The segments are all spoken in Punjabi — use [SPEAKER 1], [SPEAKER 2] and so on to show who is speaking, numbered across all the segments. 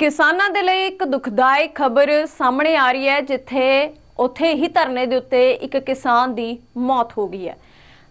[SPEAKER 1] ਕਿਸਾਨਾਂ ਦੇ ਲਈ ਇੱਕ ਦੁਖਦਾਇਕ ਖਬਰ ਸਾਹਮਣੇ ਆ ਰਹੀ ਹੈ, ਜਿੱਥੇ ਉੱਥੇ ਹੀ ਧਰਨੇ ਦੇ ਉੱਤੇ ਇੱਕ ਕਿਸਾਨ ਦੀ ਮੌਤ ਹੋ ਗਈ ਹੈ।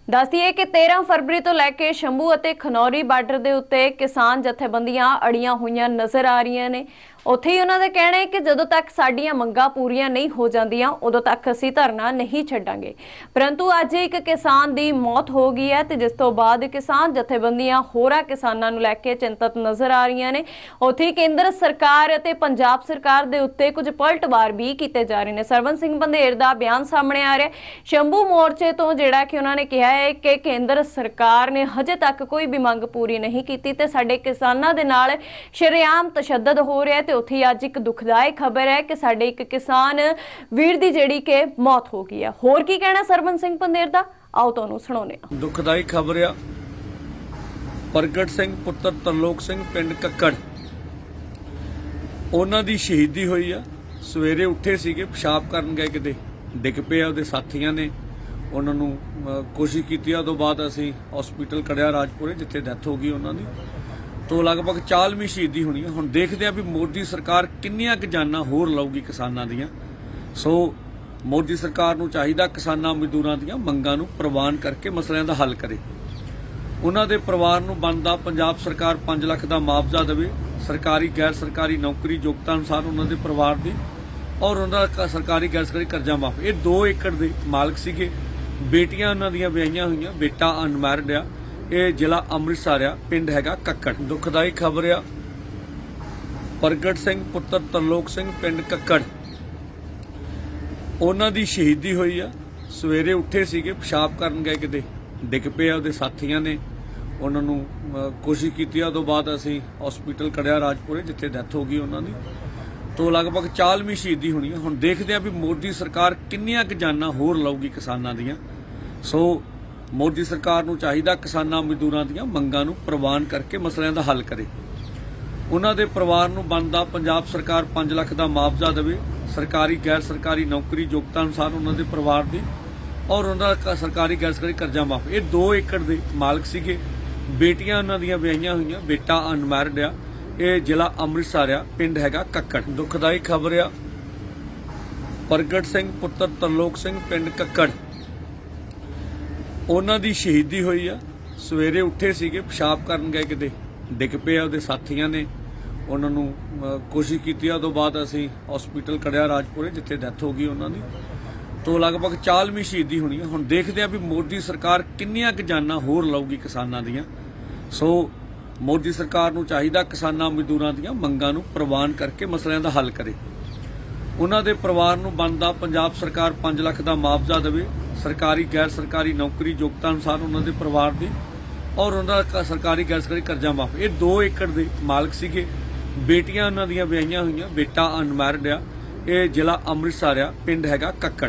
[SPEAKER 1] ਦੱਸਦੀਏ ਕਿ 13 ਫਰਵਰੀ ਤੋਂ ਲੈ ਕੇ ਸ਼ੰਭੂ ਅਤੇ ਖਨੌਰੀ ਬਾਰਡਰ ਦੇ ਉੱਤੇ ਕਿਸਾਨ ਜਥੇਬੰਦੀਆਂ ਅੜੀਆਂ ਹੋਈਆਂ ਨਜ਼ਰ ਆ ਰਹੀਆਂ ਨੇ। ਉੱਥੇ ਹੀ ਉਹਨਾਂ ਦਾ ਕਹਿਣਾ ਹੈ ਕਿ ਜਦੋਂ ਤੱਕ ਸਾਡੀਆਂ ਮੰਗਾਂ ਪੂਰੀਆਂ ਨਹੀਂ ਹੋ ਜਾਂਦੀਆਂ, ਉਦੋਂ ਤੱਕ ਅਸੀਂ ਧਰਨਾ ਨਹੀਂ ਛੱਡਾਂਗੇ। ਪਰੰਤੂ ਅੱਜ ਇੱਕ ਕਿਸਾਨ ਦੀ ਮੌਤ ਹੋ ਗਈ ਹੈ ਤੇ ਜਿਸ ਤੋਂ ਬਾਅਦ ਕਿਸਾਨ ਜਥੇਬੰਦੀਆਂ ਹੋਰਾਂ ਕਿਸਾਨਾਂ ਨੂੰ ਲੈ ਕੇ ਚਿੰਤਤ ਨਜ਼ਰ ਆ ਰਹੀਆਂ ਨੇ। ਉੱਥੇ ਕੇਂਦਰ ਸਰਕਾਰ ਅਤੇ ਪੰਜਾਬ ਸਰਕਾਰ ਦੇ ਉੱਤੇ ਕੁਝ ਪਲਟਵਾਰ ਵੀ ਕੀਤੇ ਜਾ ਰਹੇ ਨੇ। ਸਰਵਨ ਸਿੰਘ ਬੰਦੇਰ ਦਾ ਬਿਆਨ ਸਾਹਮਣੇ ਆ ਰਿਹਾ ਸ਼ੰਭੂ ਮੋਰਚੇ ਤੋਂ ਜਿਹੜਾ ਕਿ ਉਹਨਾਂ ਨੇ ਕਿਹਾ ਹੈ ਕਿ ਕੇਂਦਰ ਸਰਕਾਰ ਨੇ ਹਜੇ ਤੱਕ ਕੋਈ ਵੀ ਮੰਗ ਪੂਰੀ ਨਹੀਂ ਕੀਤੀ ਤੇ ਸਾਡੇ ਕਿਸਾਨਾਂ ਦੇ ਨਾਲ ਸ਼ਰੇਆਮ ਤਸ਼ੱਦਦ ਹੋ ਰਿਹਾ ਤੇ ਉੱਥੇ ਅੱਜ ਇੱਕ ਦੁਖਦਾਇਕ ਖਬਰ ਹੈ ਕਿ ਸਾਡੇ ਇੱਕ ਕਿਸਾਨ ਵੀਰ ਦੀ ਜਿਹੜੀ ਕਿ ਮੌਤ ਹੋ ਗਈ ਹੈ। ਹੋਰ ਕੀ ਕਹਿਣਾ ਸਰਵਨ ਸਿੰਘ ਬੰਦੇਰ ਦਾ? ਆਓ ਤੁਹਾਨੂੰ ਸੁਣਾਉਂਦੇ ਹਾਂ।
[SPEAKER 2] ਦੁਖਦਾਈ ਖਬਰ ਆ। ਪ੍ਰਗਟ ਸਿੰਘ, ਪੁੱਤਰ ਤਰਲੋਕ ਸਿੰਘ, ਪਿੰਡ ਕੱਕੜ। ਉਹਨਾਂ ਦੀ ਸ਼ਹੀਦੀ ਹੋਈ ਆ। ਸਵੇਰੇ ਉੱਠੇ ਸੀਗੇ, ਪਿਸ਼ਾਬ ਕਰਨ ਗਏ ਕਿਤੇ। ਡਿੱਗ ਪਏ ਉਹਦੇ ਸਾਥੀਆਂ ਨੇ। ਉਹਨਾਂ ਨੂੰ ਕੋਸ਼ਿਸ਼ ਕੀਤੀ ਆ ਤੋਂ ਬਾਅਦ ਅਸੀਂ ਹਸਪੀਟਲ ਕੜਿਆ ਰਾਜਪੁਰੇ, ਜਿੱਥੇ ਡੈਥ ਹੋ ਗਈ ਉਹਨਾਂ ਦੀ। ਤੋਂ ਲਗਭਗ 40ਵੀਂ ਸ਼ਹੀਦੀ ਹੋਣੀ ਆ ਹੁਣ ਦੇਖਦੇ ਆ ਵੀ ਮੋਦੀ ਸਰਕਾਰ ਕਿੰਨੀਆਂ ਕੁ ਜਾਨਾਂ ਹੋਰ ਲਊਗੀ ਕਿਸਾਨਾਂ ਦੀਆਂ। ਸੋ ਮੋਦੀ ਸਰਕਾਰ ਨੂੰ ਚਾਹੀਦਾ ਕਿਸਾਨਾਂ ਮਜ਼ਦੂਰਾਂ ਦੀਆਂ ਮੰਗਾਂ ਨੂੰ ਪ੍ਰਵਾਨ ਕਰਕੇ ਮਸਲਿਆਂ ਦਾ ਹੱਲ ਕਰੇ। ਉਹਨਾਂ ਦੇ ਪਰਿਵਾਰ ਨੂੰ ਬਣਦਾ ਪੰਜਾਬ ਸਰਕਾਰ 5 ਲੱਖ ਦਾ ਮੁਆਵਜ਼ਾ ਦੇਵੇ। ਸਰਕਾਰੀ ਗੈਰ ਸਰਕਾਰੀ ਨੌਕਰੀ ਯੋਗਤਾ ਅਨੁਸਾਰ ਉਹਨਾਂ ਦੇ ਪਰਿਵਾਰ ਦੀ ਔਰ ਉਹਨਾਂ ਦਾ ਸਰਕਾਰੀ ਗੈਰ ਸਰਕਾਰੀ ਕਰਜ਼ਾ ਮਾਫ। ਇਹ 2 ਏਕੜ ਦੇ ਮਾਲਕ ਸੀਗੇ। ਬੇਟੀਆਂ ਉਹਨਾਂ ਦੀਆਂ ਵਿਆਹੀਆਂ ਹੋਈਆਂ, ਬੇਟਾ ਅਨਮੈਰਿਡ ਆ, ਇਹ ਜ਼ਿਲ੍ਹਾ ਅੰਮ੍ਰਿਤਸਰ ਆ, ਪਿੰਡ ਹੈਗਾ ਕੱਕੜ। ਦੁਖਦਾਈ ਖਬਰ ਆ, ਪ੍ਰਗਟ ਸਿੰਘ, ਪੁੱਤਰ ਤਰਲੋਕ ਸਿੰਘ, ਪਿੰਡ ਕੱਕੜ। ਉਹਨਾਂ ਦੀ ਸ਼ਹੀਦੀ ਹੋਈ ਆ, ਸਵੇਰੇ ਉੱਠੇ ਸੀਗੇ, ਪਿਸ਼ਾਬ ਕਰਨ ਗਏ ਕਿਤੇ। ਡਿੱਗ ਪਏ ਆ ਉਹਦੇ ਸਾਥੀਆਂ ਨੇ। ਉਹਨਾਂ ਨੂੰ ਕੋਸ਼ਿਸ਼ ਕੀਤੀ ਆ ਤੋਂ ਬਾਅਦ ਅਸੀਂ ਹਸਪੀਟਲ ਕੜਿਆ ਰਾਜਪੁਰੇ, ਜਿੱਥੇ ਡੈਥ ਹੋ ਗਈ ਉਹਨਾਂ ਦੀ। ਤੋਂ ਲਗਭਗ 40ਵੀਂ ਸ਼ਹੀਦੀ ਹੋਣੀ ਹੈ। ਹੁਣ ਦੇਖਦੇ ਆ ਵੀ ਮੋਦੀ ਸਰਕਾਰ ਕਿੰਨੀਆਂ ਕੁ ਜਾਨਾਂ ਹੋਰ ਲਊਗੀ ਕਿਸਾਨਾਂ ਦੀਆਂ। ਸੋ ਮੋਦੀ ਸਰਕਾਰ ਨੂੰ ਚਾਹੀਦਾ ਕਿਸਾਨਾਂ ਮਜ਼ਦੂਰਾਂ ਦੀਆਂ ਮੰਗਾਂ ਨੂੰ ਪ੍ਰਵਾਨ ਕਰਕੇ ਮਸਲਿਆਂ ਦਾ ਹੱਲ ਕਰੇ। ਉਹਨਾਂ ਦੇ ਪਰਿਵਾਰ ਨੂੰ ਬਣਦਾ ਪੰਜਾਬ ਸਰਕਾਰ 5 ਲੱਖ ਦਾ ਮੁਆਵਜ਼ਾ ਦੇਵੇ, ਸਰਕਾਰੀ, ਗੈਰ ਸਰਕਾਰੀ ਨੌਕਰੀ ਯੋਗਤਾ ਅਨੁਸਾਰ ਉਹਨਾਂ ਦੇ ਪਰਿਵਾਰ ਦੀ ਔਰ ਉਹਨਾਂ ਦਾ ਸਰਕਾਰੀ, ਗੈਰ ਸਰਕਾਰੀ ਕਰਜ਼ਾ ਮਾਫ ਇਹ 2 ਏਕੜ ਦੇ ਮਾਲਕ ਸੀਗੇ। ਬੇਟੀਆਂ ਉਹਨਾਂ ਦੀਆਂ ਵਿਆਹੀਆਂ ਹੋਈਆਂ, ਬੇਟਾ ਅਨਮੈਰਿਡ ਆ। ਇਹ ਜ਼ਿਲ੍ਹਾ ਅੰਮ੍ਰਿਤਸਰ ਆ, ਪਿੰਡ ਹੈਗਾ ਕੱਕੜ। ਦੁਖਦਾਈ ਖਬਰ ਆ। ਪ੍ਰਗਟ ਸਿੰਘ, ਪੁੱਤਰ ਤਰਲੋਕ ਸਿੰਘ, ਪਿੰਡ ਕੱਕੜ। ਉਹਨਾਂ ਦੀ ਸ਼ਹੀਦੀ ਹੋਈ ਆ। ਸਵੇਰੇ ਉੱਠੇ ਸੀਗੇ, ਪਿਸ਼ਾਬ ਕਰਨ ਗਏ ਕਿਤੇ। ਡਿੱਗ ਪਏ ਆ ਉਹਦੇ ਸਾਥੀਆਂ ਨੇ। ਉਹਨਾਂ ਨੂੰ ਕੋਸ਼ਿਸ਼ ਕੀਤੀ ਆ। ਤੋਂ ਬਾਅਦ ਅਸੀਂ ਹਸਪੀਟਲ ਕੜਿਆ ਰਾਜਪੁਰੇ, ਜਿੱਥੇ ਡੈਥ ਹੋ ਗਈ ਉਹਨਾਂ ਦੀ। ਤੋਂ ਲਗਭਗ 40ਵੀਂ ਸ਼ਹੀਦੀ ਹੋਣੀ ਹੈ ਹੁਣ ਦੇਖਦੇ ਆ ਵੀ ਮੋਦੀ ਸਰਕਾਰ ਕਿੰਨੀਆਂ ਕੁ ਜਾਨਾਂ ਹੋਰ ਲਊਗੀ ਕਿਸਾਨਾਂ ਦੀਆਂ। ਸੋ ਮੋਦੀ ਸਰਕਾਰ ਨੂੰ ਚਾਹੀਦਾ ਕਿਸਾਨਾਂ ਮਜ਼ਦੂਰਾਂ ਦੀਆਂ ਮੰਗਾਂ ਨੂੰ ਪ੍ਰਵਾਨ ਕਰਕੇ ਮਸਲਿਆਂ ਦਾ ਹੱਲ ਕਰੇ। ਉਹਨਾਂ ਦੇ ਪਰਿਵਾਰ ਨੂੰ ਬਣਦਾ ਪੰਜਾਬ ਸਰਕਾਰ 5 ਲੱਖ ਦਾ ਮੁਆਵਜ਼ਾ ਦੇਵੇ। ਸਰਕਾਰੀ, ਗੈਰ ਸਰਕਾਰੀ ਨੌਕਰੀ ਯੋਗਤਾ ਅਨੁਸਾਰ ਉਹਨਾਂ ਦੇ ਪਰਿਵਾਰ ਦੀ ਔਰ ਉਹਨਾਂ ਦਾ ਸਰਕਾਰੀ, ਗੈਰ ਸਰਕਾਰੀ ਕਰਜ਼ਾ ਮਾਫ। ਇਹ 2 ਏਕੜ ਦੇ ਮਾਲਕ ਸੀਗੇ। ਬੇਟੀਆਂ ਉਹਨਾਂ ਦੀਆਂ ਵਿਆਹੀਆਂ ਹੋਈਆਂ। ਬੇਟਾ ਅਨਮੈਰਿਡ ਆ। ਇਹ ਜ਼ਿਲ੍ਹਾ ਅੰਮ੍ਰਿਤਸਰ ਆ। ਪਿੰਡ ਹੈਗਾ ਕੱਕੜ।